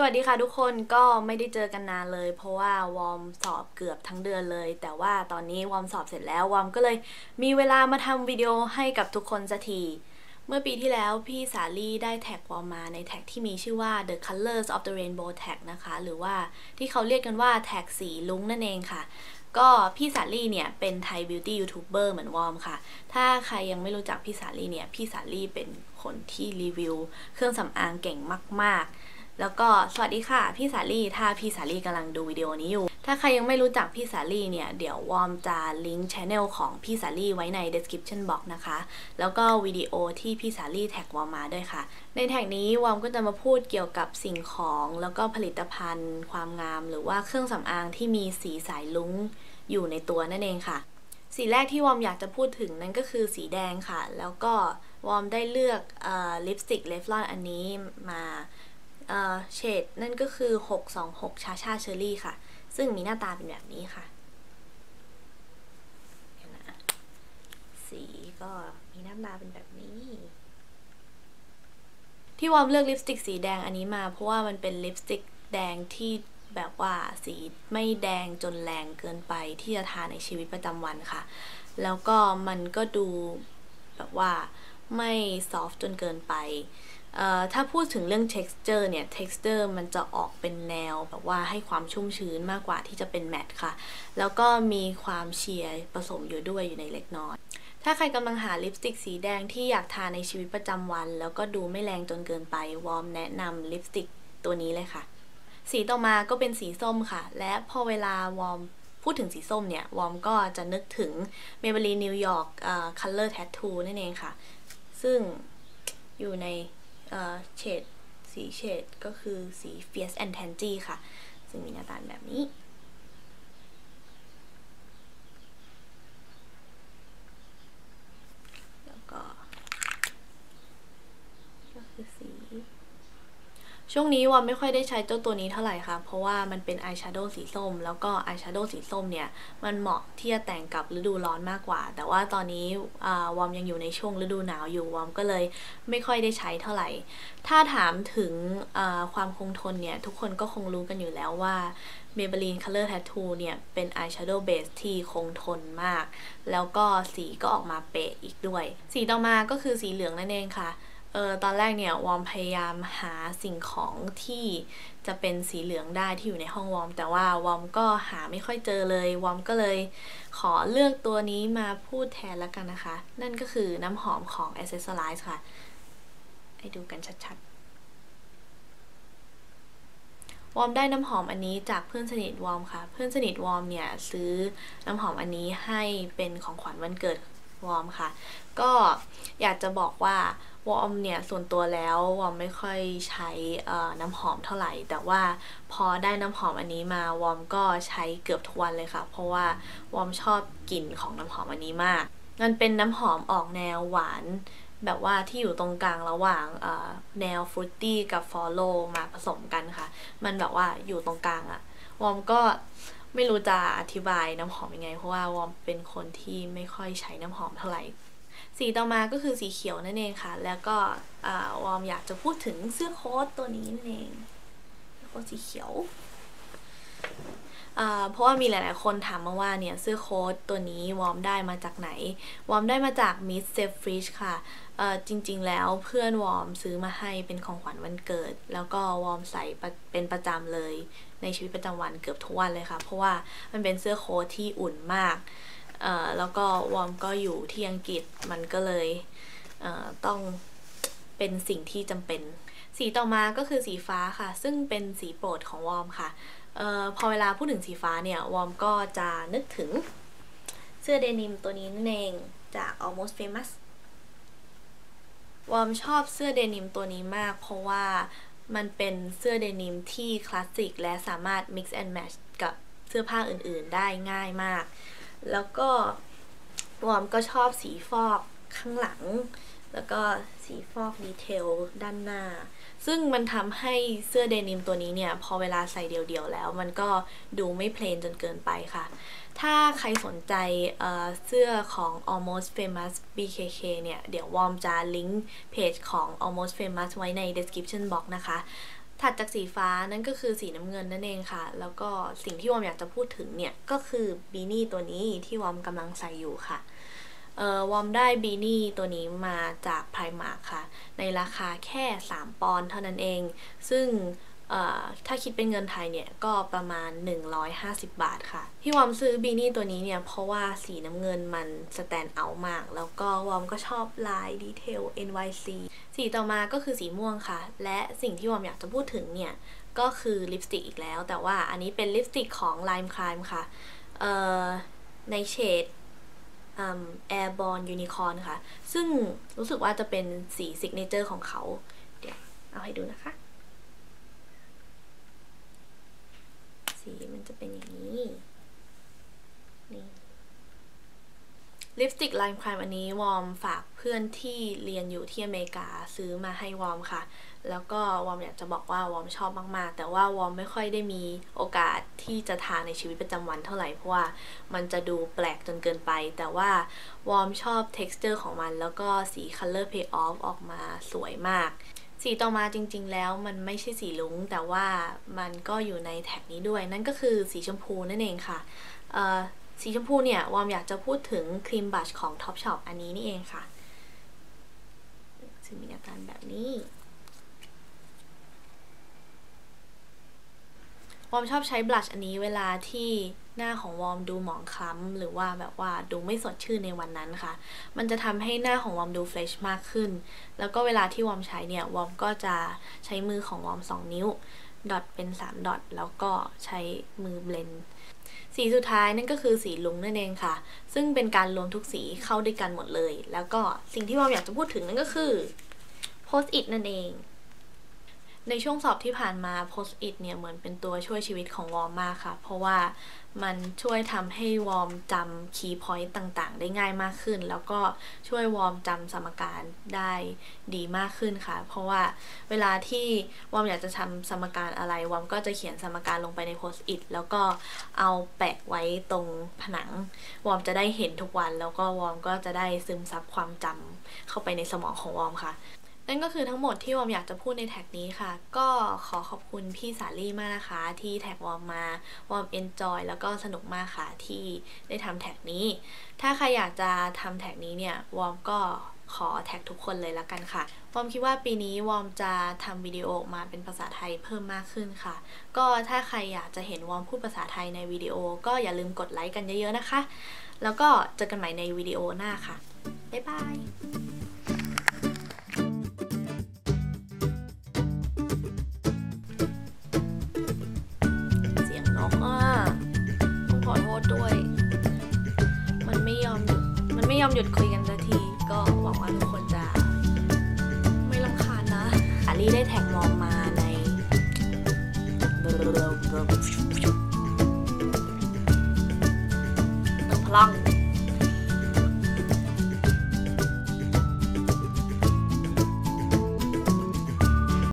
สวัสดีค่ะทุกคนก็ไม่ได้เจอกันนานเลย เพราะว่าวอร์มสอบเกือบทั้งเดือนเลย แต่ว่าตอนนี้วอร์มสอบเสร็จแล้ววอร์มก็เลยมีเวลามาทำวิดีโอให้กับทุกคนสักที เมื่อปีที่แล้วพี่สาลี่ได้แท็กวอร์มมาในแท็กที่มีชื่อว่า The Colors of the Rainbow Tag นะคะ หรือว่าที่เขาเรียกกันว่าแท็กสีลุ้งนั่นเองค่ะ ก็พี่สาลี่เนี่ยเป็นไทยบิวตี้ยูทูบเบอร์เหมือนวอร์มค่ะ ถ้าใครยังไม่รู้จักพี่สาลี่เนี่ยพี่สาลี่เป็นคนที่รีวิว เครื่องสำอางเก่งมาก ๆ แล้วก็สวัสดีค่ะ พี่สาลี่ถ้าพี่สาลี่กำลังดูวิดีโอนี้อยู่ ถ้าใครยังไม่รู้จักพี่สาลี่เนี่ย เดี๋ยววอมจะลิงก์ช anel ของพี่สาลี่ไว้ใน description box นะคะ แล้วก็วิดีโอที่พี่สาลี่แท็กวอมมาด้วยค่ะ ในแท็กนี้วอมก็จะมาพูดเกี่ยวกับสิ่งของแล้วก็ผลิตภัณฑ์ ความงาม หรือว่าเครื่องสำอางที่มีสีสายลุ้งอยู่ในตัวนั่นเองค่ะ สีแรกที่วอมอยากจะพูดถึงนั่นก็คือสีแดงค่ะ แล้วก็วอมได้เลือกลิปสติกเลฟลอนอันนี้มา เฉดนั่นก็คือ 626 ชาชาเชอร์รี่ค่ะ ซึ่งมีหน้าตาเป็นแบบนี้ค่ะสีก็มีหน้าตาเป็นแบบนี้ ที่วอมเลือกลิปสติกสีแดงอันนี้มา เพราะว่ามันเป็นลิปสติกแดงที่แบบว่าสีไม่แดงจนแรงเกินไปที่จะทาในชีวิตประจำวันค่ะ แล้วก็มันก็ดูแบบว่าไม่ซอฟจนเกินไป ถ้าพูดถึงเรื่อง texture เนี่ย texture มันจะออกเป็นแนวแบบว่าให้ความชุ่มชื้นมากกว่าที่จะเป็นแมตต์ค่ะ แล้วก็มีความเชียร์ผสมอยู่ด้วยอยู่ในเล็กน้อย ถ้าใครกำลังหาลิปสติกสีแดงที่อยากทาในชีวิตประจำวัน แล้วก็ดูไม่แรงจนเกินไป วอร์มแนะนำลิปสติกตัวนี้เลยค่ะ สีต่อมาก็เป็นสีส้มค่ะ และพอเวลาวอร์มพูดถึงสีส้มเนี่ยวอร์มก็จะนึกถึง Maybelline New York uh, Color Tattoo นั่นเองค่ะ ซึ่งอยู่ใน เฉดสีเฉดก็คือสี Fierce and Tangy ค่ะ ซึ่งมีหน้าตาแบบนี้ แล้วก็ ก็คือสี ช่วงนี้วอมไม่ค่อยได้ใช้เจ้าตัวนี้เท่าไหร่ค่ะ เพราะว่ามันเป็นอายแชโดว์สีส้ม แล้วก็อายแชโดว์สีส้มเนี่ย มันเหมาะที่จะแต่งกับฤดูร้อนมากกว่า แต่ว่าตอนนี้วอมยังอยู่ในช่วงฤดูหนาวอยู่วอมก็เลยไม่ค่อยได้ใช้เท่าไหร่ ถ้าถามถึงความคงทนเนี่ย ทุกคนก็คงรู้กันอยู่แล้วว่า Maybelline Color Tattoo เนี่ย เป็น eyeshadow base ที่คงทนมาก แล้วก็สีก็ออกมาเป๊ะอีกด้วย สีต่อมาก็คือสีเหลืองนั่นเองค่ะ เออตอนแรกเนี่ยวอมพยายามหาสิ่งของที่จะเป็นสีเหลืองได้ที่อยู่ในห้องวอม แต่ว่าวอมก็หาไม่ค่อยเจอเลยวอมก็เลยขอเลือกตัวนี้มาพูดแทนแล้วกันนะคะ นั่นก็คือน้ำหอมของ Accessorize ค่ะ ให้ดูกันชัดๆ วอมได้น้ำหอมอันนี้จากเพื่อนสนิทวอมค่ะ เพื่อนสนิทวอมเนี่ยซื้อน้ำหอมอันนี้ให้เป็นของขวัญวันเกิด วอมค่ะ ก็อยากจะบอกว่าวอมเนี่ยส่วนตัวแล้ววอมไม่ค่อยใช้น้ำหอมเท่าไหร่ แต่ว่าพอได้น้ำหอมอันนี้มาวอมก็ใช้เกือบทุกวันเลยค่ะ เพราะว่าวอมชอบกลิ่นของน้ำหอมอันนี้มาก มันเป็นน้ำหอมออกแนวหวานแบบว่าที่อยู่ตรงกลางระหว่างแนวฟรุตตี้กับฟอลโลมาผสมกันค่ะ มันแบบว่าอยู่ตรงกลางอะวอมก็ ไม่รู้จะอธิบายน้ำหอมยังไง เพราะว่าวอมเป็นคนที่ไม่ค่อยใช้น้ำหอมเท่าไหร่สีต่อมาก็คือสีเขียวนั่นเองค่ะ แล้วก็วอมอยากจะพูดถึงเสื้อโค้ทตัวนี้นั่นเองโค้ทสีเขียว เพราะว่ามีหลาย ๆ คนถามมาว่าเนี่ยเสื้อโค้ทตัวนี้วอมได้มาจากไหน วอมได้มาจาก Miss Safe Fish ค่ะจริง ๆ แล้วเพื่อนวอมซื้อมาให้เป็นของขวัญวันเกิด แล้วก็วอมใส่เป็นประจำเลย ในชีวิตประจำวันเกือบทุกวันเลยค่ะ เพราะว่ามันเป็นเสื้อโค้ทที่อุ่นมาก แล้วก็วอมก็อยู่ที่อังกฤษมันก็เลยเต้องเป็นสิ่งที่จำเป็น สีต่อมาก็คือสีฟ้าค่ะ ซึ่งเป็นสีโปรดของวอมค่ะ ออพอเวลาพูดถึงสีฟ้าเนี่ยวอมก็จะนึกถึงเสื้อเดนิมตัวนี้นั่นเองจาก almost famous วอมชอบเสื้อเดนิมตัวนี้มาก เพราะว่ามันเป็นเสื้อเดนิมที่คลาสสิกและสามารถ mix and match กับเสื้อผ้าอื่นๆได้ง่ายมาก แล้วก็วอมก็ชอบสีฟอกข้างหลัง แล้วก็สีฟอกดีเทลด้านหน้า ซึ่งมันทำให้เสื้อเดนิมตัวนี้เนี่ย พอเวลาใส่เดี่ยวๆแล้ว มันก็ดูไม่เพลนจนเกินไปค่ะ ถ้าใครสนใจเเสื้อของ almost famous BKK เนี่ย เดี๋ยววอมจะลิงก์เพจของ almost famous ไว้ใน description box นะคะ ถัดจากสีฟ้านั่นก็คือสีน้ำเงินนั่นเองค่ะ แล้วก็สิ่งที่วอมอยากจะพูดถึงเนี่ย ก็คือบีนี่ตัวนี้ที่วอมกำลังใส่อยู่ค่ะ วอมได้บีนี่ตัวนี้มาจากไพรมาค่ะ ในราคาแค่ 3 ปอนด์เท่านั้นเอง ซึ่งถ้าคิดเป็นเงินไทยเนี่ยก็ประมาณ 150 บาทค่ะ ที่วอมซื้อบีนี่ตัวนี้เนี่ยเพราะว่าสีน้ำเงินมันสแตนเอามาก แล้วก็วอมก็ชอบลายดีเทล NYC สีต่อมาก็คือสีม่วงค่ะ และสิ่งที่วอมอยากจะพูดถึงเนี่ย ก็คือลิปสติกอีกแล้ว แต่ว่าอันนี้เป็นลิปสติกของ Lime Crime ค่ะในเฉด Airborne Unicorn ค่ะ ซึ่งรู้สึกว่าจะเป็นสีซิกเนเจอร์ของเขา เดี๋ยวเอาให้ดูนะคะ สีมันจะเป็นอย่างนี้ นี่ ลิปสติกไลม์ครีมอันนี้วอมฝากเพื่อนที่เรียนอยู่ที่อเมริกาซื้อมาให้วอมค่ะ แล้วก็วอมอยากจะบอกว่าวอมชอบมากๆ แต่ว่าวอมไม่ค่อยได้มีโอกาสที่จะทาในชีวิตประจำวันเท่าไหร่เพราะว่ามันจะดูแปลกจนเกินไป แต่ว่าวอมชอบ texture ของมัน แล้วก็สี color pay off ออกมาสวยมาก สีต่อมาจริงๆแล้วมันไม่ใช่สีลุ้งแต่ว่ามันก็อยู่ในแท็กนี้ด้วย นั่นก็คือสีชมพูนั่นเองค่ะ สีชมพูเนี่ยวอมอยากจะพูดถึงครีมบัชของ Topshop อันนี้นี่เองค่ะจะมีอาการแบบนี้วอมชอบใช้บลัชอันนี้เวลาที่หน้าของวอมดูหมองคล้ำหรือว่าแบบว่าดูไม่สดชื่นในวันนั้นค่ะ มันจะทำให้หน้าของวอมดูเฟรชมากขึ้น แล้วก็เวลาที่วอมใช้เนี่ยวอมก็จะใช้มือของวอม 2 นิ้ว ดอทเป็น 3 ดอทแล้วก็ใช้มือเบลน สีสุดท้ายนั่นก็คือสีลุงนั่นเองค่ะ ซึ่งเป็นการรวมทุกสีเข้าด้วยกันหมดเลย แล้วก็สิ่งที่วอมอยากจะพูดถึงนั่นก็คือโพสต์อิทนั่นเอง ในช่วงสอบที่ผ่านมา Post it เนี่ยเหมือนเป็นตัวช่วยชีวิตของวอร์มมากค่ะ เพราะว่ามันช่วยทำให้วอร์มจำคีย์พอยต์ต่างๆ ได้ง่ายมากขึ้น แล้วก็ช่วยวอร์มจำสมการได้ดีมากขึ้นค่ะ เพราะว่าเวลาที่วอร์มอยากจะทำสมการอะไรวอร์มก็จะเขียนสมการลงไปใน Post it แล้วก็เอาแปะไว้ตรงผนังวอร์มจะได้เห็นทุกวัน แล้วก็วอร์มก็จะได้ซึมซับความจำเข้าไปในสมองของวอร์มค่ะ นั่นก็คือทั้งหมดที่วอมอยากจะพูดในแท็กนี้ค่ะ ก็ขอขอบคุณพี่สาลี่มากนะคะ ที่แท็กวอมมาวอมเอนจอยแล้วก็สนุกมากค่ะที่ได้ทำแท็กนี้ ถ้าใครอยากจะทำแท็กนี้เนี่ยวอมก็ขอแท็กทุกคนเลยละกันค่ะ วอมคิดว่าปีนี้วอมจะทำวิดีโอมาเป็นภาษาไทยเพิ่มมากขึ้นค่ะ ก็ถ้าใครอยากจะเห็นวอมพูดภาษาไทยในวิดีโอ ก็อย่าลืมกดไลค์กันเยอะๆนะคะ แล้วก็เจอกันใหม่ในวิดีโอหน้าค่ะ บ๊ายบาย อมหยุดคุยกันสักที ก็หวังว่าทุกคนจะ ไม่ลำคาญนะอาลี่ได้แท็กมองมาในพลัง